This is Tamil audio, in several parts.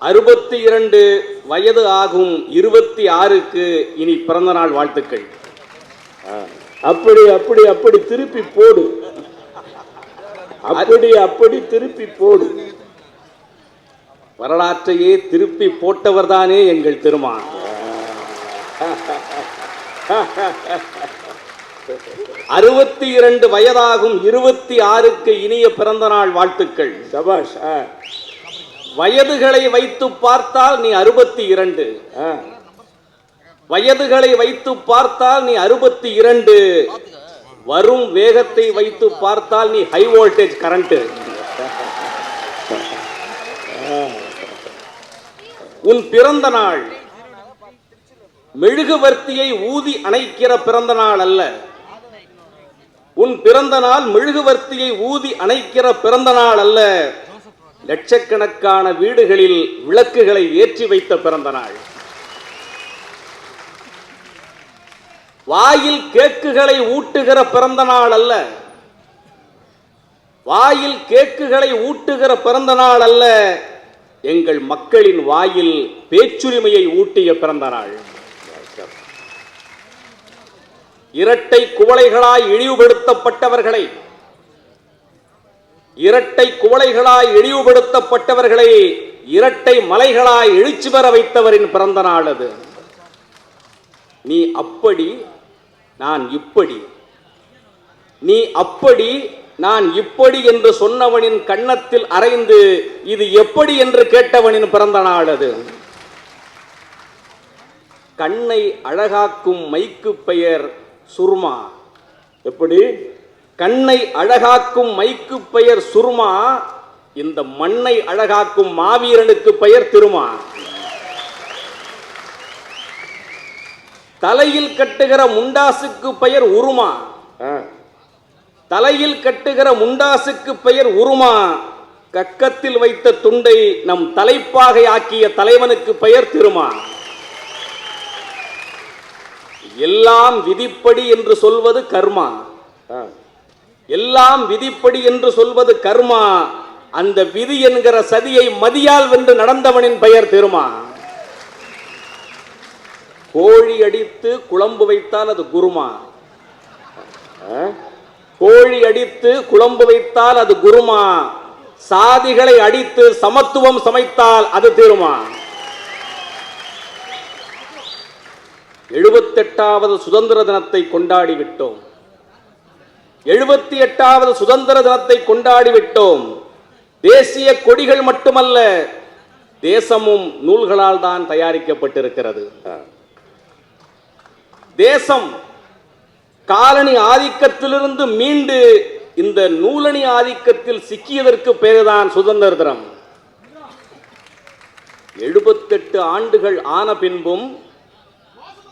அறுபத்தி இரண்டு வயது ஆகும் இருபத்தி ஆறுக்கு இனி பிறந்த நாள் வாழ்த்துக்கள் அப்படி அப்படி அப்படி திருப்பி போடு. அப்படி அப்படி திருப்பி போடு. வரலாற்றையே திருப்பி போட்டவர்தானே எங்கள் திருமான். அறுபத்தி இரண்டு வயதாகும் இருபத்தி ஆறுக்கு இனிய பிறந்த நாள் வாழ்த்துக்கள். சபாஷ் வயதுகளை வைத்து பார்த்தால் நீ அறுபத்தி இரண்டு ஆ. வயதுகளை வைத்து பார்த்தால் நீ அறுபத்தி இரண்டு வரும் வேகத்தை வைத்து பார்த்தால் நீ ஹை வோல்டேஜ் கரண்ட் உன் பிறந்த நாள். மெழுகுவர்த்தியை ஊதி அணைக்கிற பிறந்த நாள் அல்ல. உன் பிறந்த நாள் மெழுகுவர்த்தியை ஊதி அணைக்கிற பிறந்த நாள் அல்ல. லட்சக்கணக்கான வீடுகளில் விளக்குகளை ஏற்றி வைத்த பிறந்த நாள். வாயில் கேக்குகளை ஊட்டுகிற பிறந்த நாள் அல்ல. வாயில் கேக்குகளை ஊட்டுகிற பிறந்த நாள் அல்ல. எங்கள் மக்களின் வாயில் பேச்சுரிமையை ஊட்டிய பிறந்த நாள். இரட்டை குவளைகளாய் இழிவுபடுத்தப்பட்டவர்களை இரட்டை குவளைகளாய் இழிவுபடுத்தப்பட்டவர்களை இரட்டை மலைகளாய் எழுச்சி பெற வைத்தவரின் பிறந்த நாள் அது. நீ அப்படி நான் இப்படி. நீ அப்படி நான் இப்படி என்று சொன்னவனின் கன்னத்தில் அறைந்து இது எப்படி என்று கேட்டவனின் பிறந்த நாள் அது. கண்ணை அழகாக்கும் மைக்கு பெயர் சுர்மா. எப்படி? கண்ணை அழகாக்கும் மைக்கு பெயர் சுர்மா இந்த மண்ணை அழகாக்கும் மாவீரனுக்கு பெயர் திருமா. தலையில் கட்டுகிற முண்டாசுக்கு பெயர் உருமா. தலையில் கட்டுகிற முண்டாசுக்கு பெயர் உருமா. கக்கத்தில் வைத்த துண்டை நம் தலைப்பாகை ஆக்கிய தலைவனுக்கு பெயர் திருமா. எல்லாம் விதிப்படி என்று சொல்வது கர்மா. எல்லாம் விதிப்படி என்று சொல்வது கர்மா. அந்த விதி என்கிற சதியை மதியால் வென்று நடந்தவனின் பெயர் திருமா. கோழி அடித்து குழம்பு வைத்தால் அது குருமா. ஆ? கோழி அடித்து குழம்பு வைத்தால் அது குருமா. சாதிகளை அடித்து சமத்துவம் சமைத்தால் அது தீருமா. எழுபத்தெட்டாவது சுதந்திர தினத்தை கொண்டாடி விட்டோம். எழுபத்தி எட்டாவது சுதந்திர தினத்தை கொண்டாடி விட்டோம் தேசிய கொடிகள் மட்டுமல்ல தேசமும் நூல்களால் தான் தயாரிக்கப்பட்டிருக்கிறது. தேசம் காலனி ஆதிக்கத்திலிருந்து மீண்டு இந்த நூலணி ஆதிக்கத்தில் சிக்கியதற்கு பெயர்தான் சுதந்திர தினம். எழுபத்தெட்டு ஆண்டுகள் ஆன பின்பும்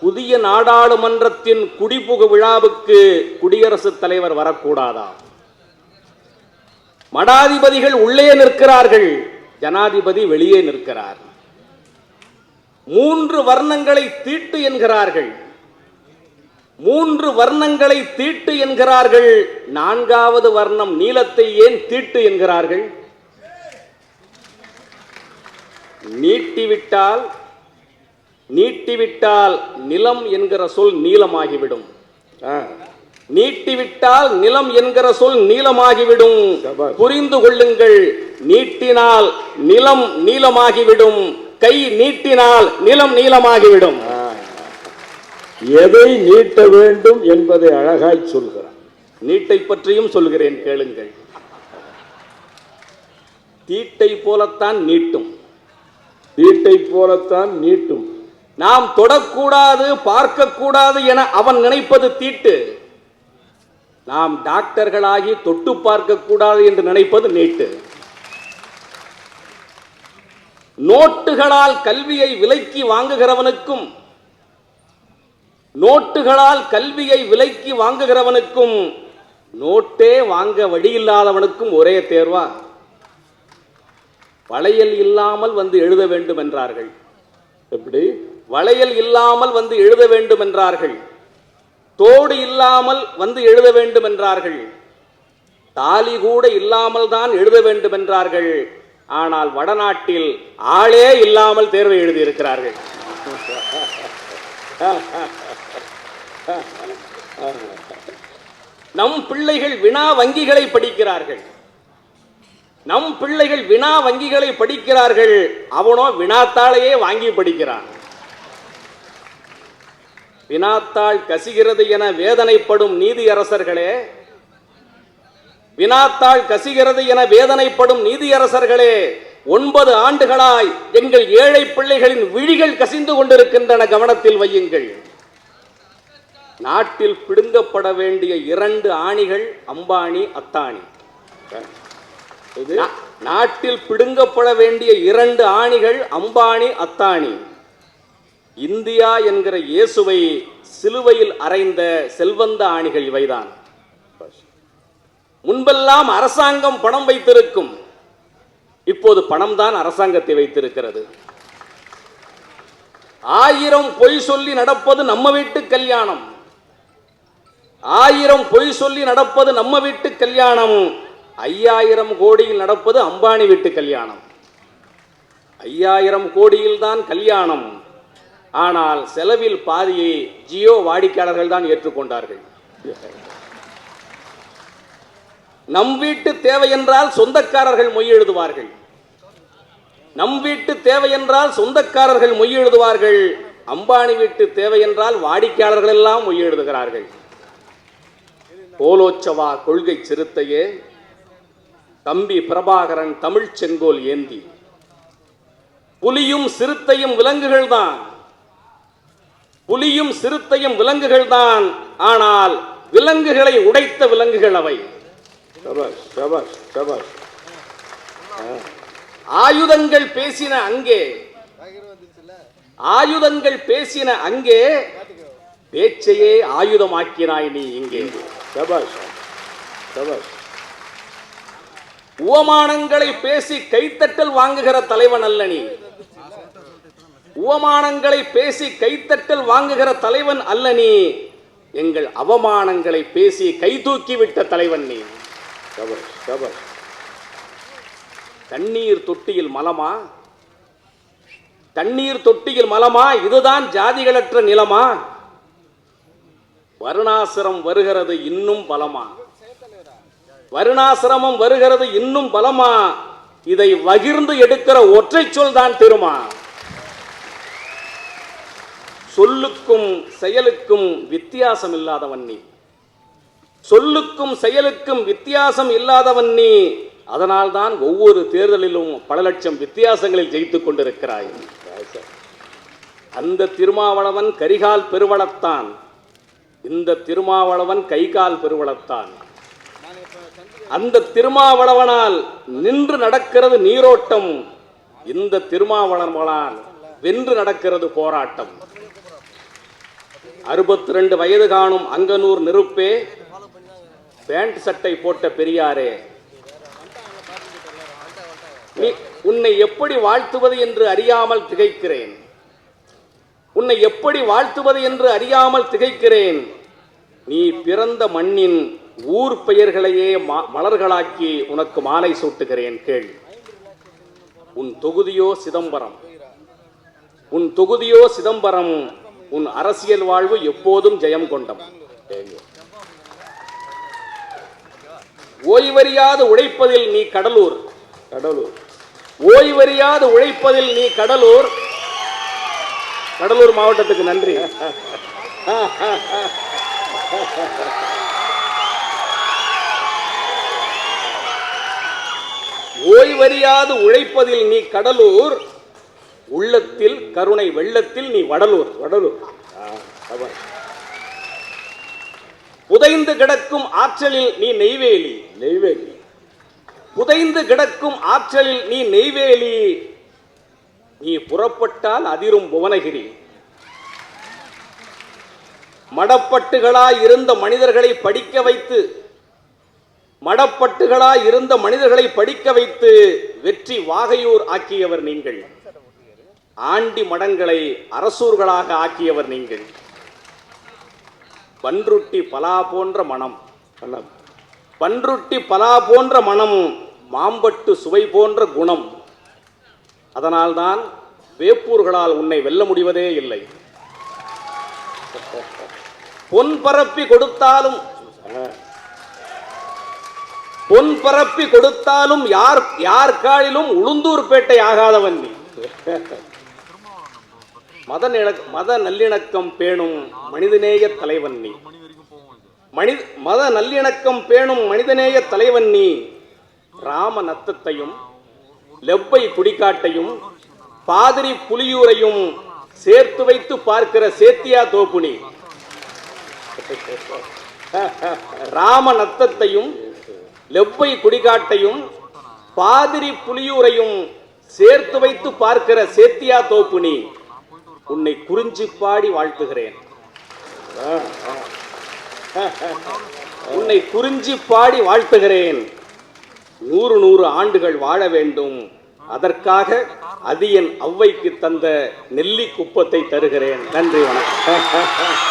புதிய நாடாளுமன்றத்தின் குடிபுகு விழாவுக்கு குடியரசுத் தலைவர் வரக்கூடாதா? மடாதிபதிகள் உள்ளே நிற்கிறார்கள். ஜனாதிபதி வெளியே நிற்கிறார். மூன்று வர்ணங்களை தீட்டு என்கிறார்கள். மூன்று வர்ணங்களை தீட்டு என்கிறார்கள். நான்காவது வர்ணம் நீலத்தை ஏன் தீட்டு என்கிறார்கள்? நீட்டிவிட்டால் நீட்டிவிட்டால் நிலம் என்கிற சொல் நீளமாகிவிடும். நீட்டிவிட்டால் நிலம் என்கிற சொல் நீளமாகிவிடும். புரிந்து கொள்ளுங்கள். நீட்டினால் நிலம் நீளமாகிவிடும். கை நீட்டினால் நிலம் நீளமாகிவிடும். எதை நீட்ட வேண்டும் என்பதை அழகாய் சொல்கிறார். நீட்டை பற்றியும் சொல்கிறேன் கேளுங்கள். தீட்டை போலத்தான் நீட்டும். தீட்டை போலத்தான் நீட்டும். நாம் தொடக்கூடாது பார்க்கக்கூடாது என அவன் நினைப்பது தீட்டு. நாம் டாக்டர்களாகி தொட்டு பார்க்கக்கூடாது என்று நினைப்பது நீட்டு. நோட்டுகளால் கல்வியை விலக்கி வாங்குகிறவனுக்கும் நோட்டுகளால் கல்வியை விலக்கி வாங்குகிறவனுக்கும் நோட்டே வாங்க வழியில்லாதவனுக்கும் ஒரே தேர்வா? வளையல் இல்லாமல் வந்து எழுத வேண்டும் என்றார்கள். எப்படி? வளையல் இல்லாமல் வந்து எழுத வேண்டும் என்றார்கள் தோடு இல்லாமல் வந்து எழுத வேண்டும் என்றார்கள் தாலி கூட இல்லாமல் தான் எழுத வேண்டும் என்றார்கள் ஆனால் வடநாட்டில் ஆளே இல்லாமல் தேர்வை எழுதியிருக்கிறார்கள். நம் பிள்ளைகள் வினா வங்கிகளை படிக்கிறார்கள். நம் பிள்ளைகள் வினா வங்கிகளை படிக்கிறார்கள். அவனோ வினாத்தாளையே வாங்கி படிக்கிறான். வினாத்தாள் கசிகிறது என வேதனைப்படும் நீதியரசர்களே வினாத்தாள் கசிகிறது என வேதனைப்படும் நீதியரசர்களே ஒன்பது ஆண்டுகளாய் எங்கள் ஏழை பிள்ளைகளின் விழிகள் கசிந்து கொண்டிருக்கின்றன கவனத்தில் வையுங்கள். நாட்டில் பிடுங்கப்பட வேண்டிய இரண்டு ஆணிகள் அம்பானி அத்தானி. நாட்டில் பிடுங்கப்பட வேண்டிய இரண்டு ஆணிகள் அம்பானி அத்தானி. இந்தியா என்கிற இயேசுவை சிலுவையில் அறைந்த செல்வந்த ஆணிகள் இவைதான். முன்பெல்லாம் அரசாங்கம் பணம் வைத்திருக்கும். இப்போது பணம் தான் அரசாங்கத்தை வைத்திருக்கிறது. ஆயிரம் பொய் சொல்லி நடப்பது நம்ம வீட்டு கல்யாணம். ஆயிரம் பொய் சொல்லி நடப்பது நம்ம வீட்டு கல்யாணம். ஐயாயிரம் கோடியில் நடப்பது அம்பானி வீட்டு கல்யாணம். ஐயாயிரம் கோடியில் தான் கல்யாணம். ஆனால் செலவில் பாதியை ஜியோ வாடிக்கையாளர்கள் தான் ஏற்றுக்கொண்டார்கள். நம் வீட்டு தேவை என்றால் சொந்தக்காரர்கள் மொய் எழுதுவார்கள். நம் வீட்டு தேவை என்றால் சொந்தக்காரர்கள் மொய் எழுதுவார்கள். அம்பானி வீட்டு தேவை என்றால் வாடிக்கையாளர்கள் எல்லாம் மொய் எழுதுகிறார்கள். கோலோச்சவா கொள்கை சிறுத்தையே தம்பி பிரபாகரன் தமிழ்ச்செங்கோல் ஏந்தி. புலியும் சிறுத்தையும் விலங்குகள் தான் புலியும் சிறுத்தையும் விலங்குகள் தான் ஆனால் விலங்குகளை உடைத்த விலங்குகள் அவை. ஆயுதங்கள் பேசின அங்கே. ஆயுதங்கள் பேசின அங்கே. பேச்சையே ஆயுதமாக்கினாய் நீ இங்கே. சபாஷ். உவமானங்களை பேசி கைத்தட்டல் வாங்குகிற தலைவன் அல்ல நீ. உவமானங்களை பேசி கைத்தட்டல் வாங்குகிற தலைவன் அல்ல நீ. எங்கள் அவமானங்களை பேசி கை தூக்கி விட்ட தலைவன் நீ. தண்ணீர் தொட்டியில் மலமா? தண்ணீர் தொட்டியில் மலமா? இதுதான் ஜாதிகளற்ற நிலமா? வருணாசிரம் வருகிறது இன்னும் பலமா? வருணாசிரமம் வருகிறது இன்னும் பலமா? இதை வகிர்ந்து எடுக்கிற ஒற்றை சொல் தான் திருமா? சொல்லுக்கும் செயலுக்கும் வித்தியாசம் இல்லாதவன் நீ. சொல்லுக்கும் செயலுக்கும் வித்தியாசம் இல்லாதவன் நீ. அதனால்தான் ஒவ்வொரு தேர்தலிலும் பல லட்சம் வித்தியாசங்களில் ஜெயித்துக் கொண்டிருக்கிறாய். அந்த திருமாவளவன் கரிகால் பெருவளத்தான். இந்த திருமாவளவன் கைகால் பெருவளத்தான். அந்த திருமாவளவனால் நின்று நடக்கிறது நீரோட்டம். இந்த திருமாவளவனால் வென்று நடக்கிறது போராட்டம். அறுபத்தி ரெண்டு வயது காணும் அங்கனூர் நெருப்பே பேண்ட் சட்டை போட்ட பெரியாரே. நீ உன்னை எப்படி வாழ்த்துவது என்று அறியாமல் திகைக்கிறேன். உன்னை எப்படி வாழ்த்துவது என்று அறியாமல் திகைக்கிறேன். நீ பிறந்த மண்ணின் ஊர் பெயர்களையே மலர்களாக்கி உனக்கு மாலை சூட்டுகிறேன் கேள். உன் தொகுதியோ சிதம்பரம். உன் தொகுதியோ சிதம்பரம். உன் அரசியல் வாழ்வு எப்போதும் ஜெயம் கொண்டம் ஓய்வறியாது உழைப்பதில் நீ கடலூர். கடலூர். ஓய்வறியாது உழைப்பதில் நீ கடலூர். கடலூர் மாவட்டத்துக்கு நன்றி. ஓய்வறியாது உழைப்பதில் நீ கடலூர். உள்ளத்தில் கருணை வெள்ளத்தில் நீ வடலூர் வடலூர். புதைந்து கிடக்கும் ஆற்றலில் நீ நெய்வேலி நெய்வேலி. புதைந்து கிடக்கும் ஆற்றலில் நீ நெய்வேலி. நீ புறப்பட்டால் அதிரும் புவனகிரி. மடப்பட்டுகளாய் இருந்த மனிதர்களை படிக்க வைத்து மடப்பட்டுகளாய் இருந்த மனிதர்களை படிக்க வைத்து வெற்றி வாகையூர் ஆக்கியவர் நீங்கள். ஆண்டி மடங்களை அரசூர்களாக ஆக்கியவர் நீங்கள். பன்ருட்டி பலா போன்ற மனம் பணம் பன்ருட்டி பலா போன்ற மனம் மாம்பட்டு சுவை போன்ற குணம். அதனால்தான் வேப்பூர்களால் உன்னை வெல்ல முடிவதே இல்லை. பொன் பரப்பி கொடுத்தாலும் பொன் பரப்பி கொடுத்தாலும் யார் யார் காலிலும் உளுந்தூர்பேட்டை ஆகாதவன் நீ. மத நில- மத நல்லிணக்கம் பேணும் மனிதநேய தலைவன் நீ. மனித மத நல்லிணக்கம் பேணும் மனிதநேய தலைவன் நீ. ராம நத்தத்தையும் லெப்பை குடிக்காட்டையும் பாதிரி புலியூரையும் சேர்த்து வைத்து பார்க்கிற சேத்தியா தோப்புனி ராம நத்தத்தையும் லெப்பை குடிகாட்டையும் பாதிரி புலியூரையும் சேர்த்து வைத்து பார்க்கிற சேத்தியா தோப்புனி உன்னை குறிஞ்சி பாடி வாழ்த்துகிறேன். உன்னை குறிஞ்சி பாடி வாழ்த்துகிறேன். நூறு நூறு ஆண்டுகள் வாழ வேண்டும். அதற்காக அது என் ஔவைக்கு தந்த நெல்லி குப்பத்தை தருகிறேன். நன்றி வணக்கம்.